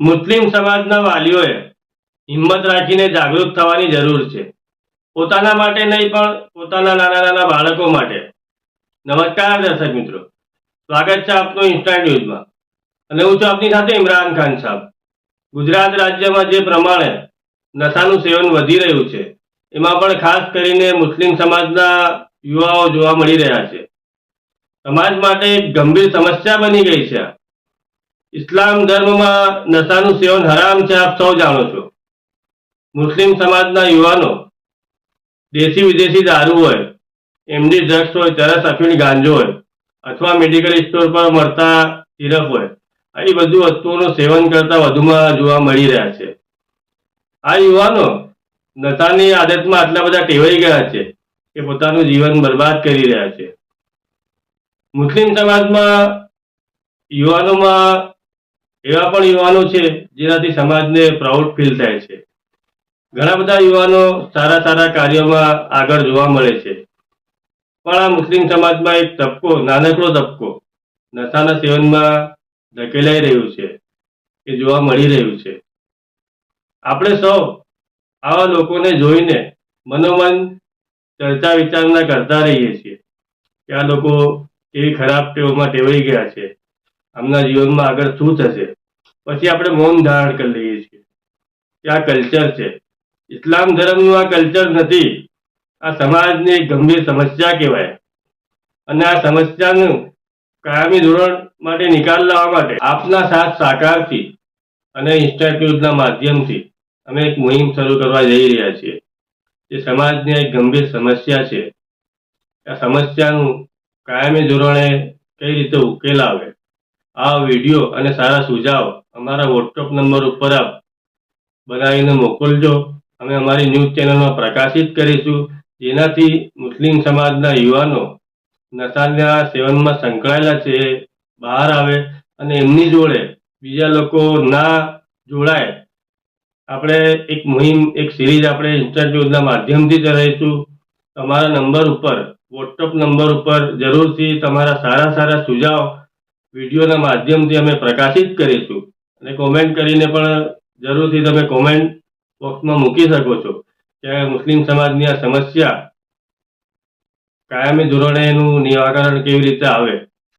મુસ્લિમ સમાજના વાલીઓએ હિંમત રાખીને જાગૃત થવાની જરૂર છે. પોતાના માટે નહીં પણ પોતાના નાના નાના બાળકો માટે. નમસ્કાર, દર્શક મિત્રો. સ્વાગત છે આપનું ઇન્સ્ટન્ટ ન્યૂઝમાં અને હું છું આપની સાથે ઇમરાન ખાન સાહેબ. ગુજરાત રાજ્યમાં જે પ્રમાણે નશાનું સેવન વધી રહ્યું છે, એમાં પણ ખાસ કરીને મુસ્લિમ સમાજના યુવાઓ જોવા મળી રહ્યા છે. સમાજ માટે એક ગંભીર સમસ્યા બની ગઈ છે. ઇસ્લામ ધર્મમાં નશાનું સેવન હરામ છે, આપ સૌ જાણો છો. મુસ્લિમ સમાજના યુવાનો દેશી વિદેશી દારૂ હોય એમડી ડ્રગ્સ હોય ચરસ અફીણ, ગાંજો હોય, અથવા મેડિકલ સ્ટોર પર મળતા સિરપ હોય આવી બધું વસ્તુઓનું સેવન કરતા વધુમાં જોવા મળી રહ્યા છે. આ યુવાનો નશાની આદતમાં આટલા બધા ટેવાઈ ગયા છે કે પોતાનું જીવન બરબાદ કરી રહ્યા છે. મુસ્લિમ સમાજમાં યુવાનોમાં એવા પણ યુવાનો છે, જેનાથી સમાજને પ્રાઉડ ફીલ થાય છે. ઘણા બધા યુવાનો સારા સારા કાર્યોમાં આગળ જોવા મળે છે. પણ આ મુસ્લિમ સમાજમાં એક તબકો, નાનકડો તબકો, નશાના સેવનમાં ધકેલાઈ રહ્યું છે, એ જોવા મળી રહ્યું છે. આપણે સૌ આવા લોકોને જોઈને મનોમન ચર્ચા વિચારણા કરતા રહીએ છીએ કે આ લોકો એવી ખરાબ ટેવમાં ટેવાઈ ગયા છે. આમના જીવનમાં આગળ શું થશે? પછી આપણે મૌન ધારણ કરી લઈએ છીએ. કે આ કલ્ચર છે. ઇસ્લામ ધર્મનું આ કલ્ચર નથી. આ સમાજની એક ગંભીર સમસ્યા કહેવાય. અને આ સમસ્યાનું કાયમી ધોરણ માટે નિકાલ લાવવા માટે આપના સાથ સાકારથી અને ઇન્સ્ટિટ્યૂટના માધ્યમથી અમે એક મુહિમ શરૂ કરવા જઈ રહ્યા છીએ. જે સમાજની એક ગંભીર સમસ્યા છે. આ સમસ્યાનું કાયમી ધોરણે કઈ રીતે ઉકેલ આવે? આ વીડિયો અને સારા સુઝાવ અમારા વોટ્સઅપ નંબર ઉપર આપ બનાવીને મોકલજો. અમે અમારી ન્યૂઝ ચેનલમાં પ્રકાશિત કરીશું. જેનાથી મુસ્લિમ સમાજના યુવાનો નશાના સેવનમાં સંકળાયેલા છે, બહાર આવે અને એમની જોડે બીજા લોકો ના જોડાય. આપણે એક મુહિમ, એક સિરીઝ આપણે ઇન્સ્ટિટ્યૂટના માધ્યમથી ચલાવીશું. તમારા નંબર ઉપર વોટ્સઅપ નંબર ઉપર જરૂરથી તમારા સારા સારા સુઝાવ વિડીયોના માધ્યમથી અમે પ્રકાશિત કરીશું. અને કોમેન્ટ કરીને પણ જરૂરથી તમે કોમેન્ટ બોક્સમાં મૂકી શકો છો. કે મુસ્લિમ સમાજની આ સમસ્યા કાયમી ધોરણે એનું નિરાકરણ કેવી રીતે આવે.